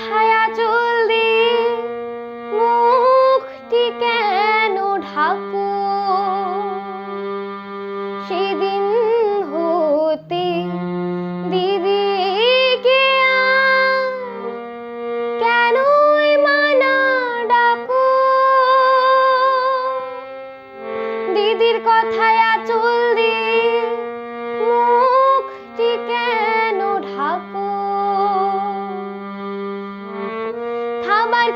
他呀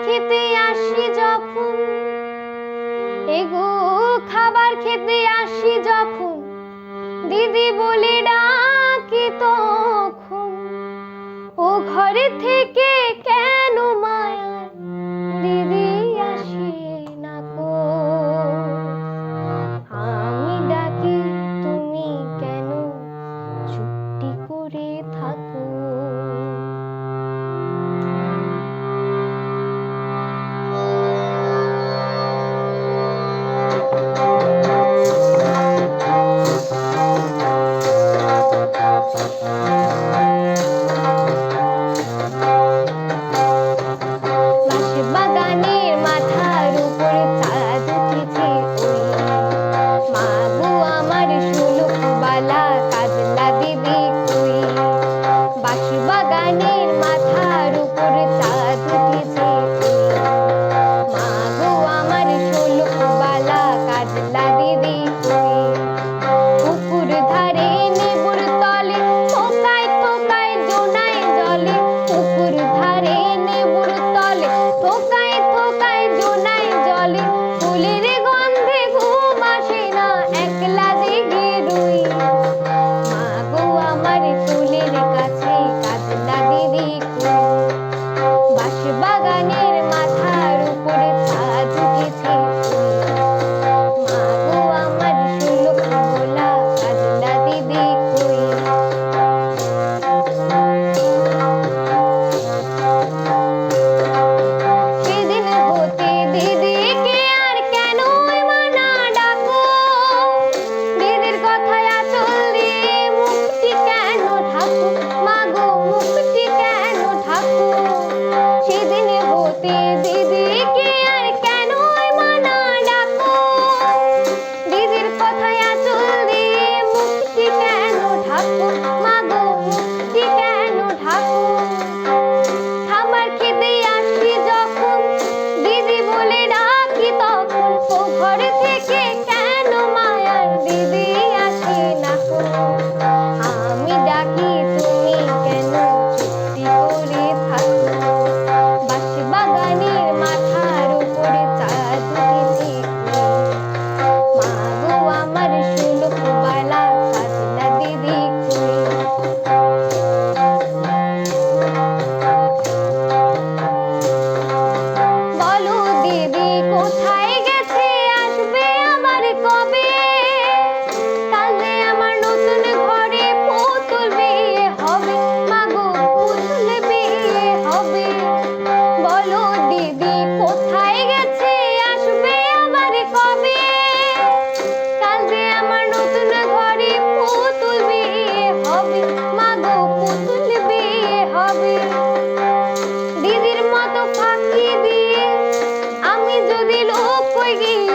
খেতে আসি যখন। এগো, খাবার খেতে আসি যখন। দিদি বলে ডাকি তখন। ও ঘরে থেকে जाने அழகி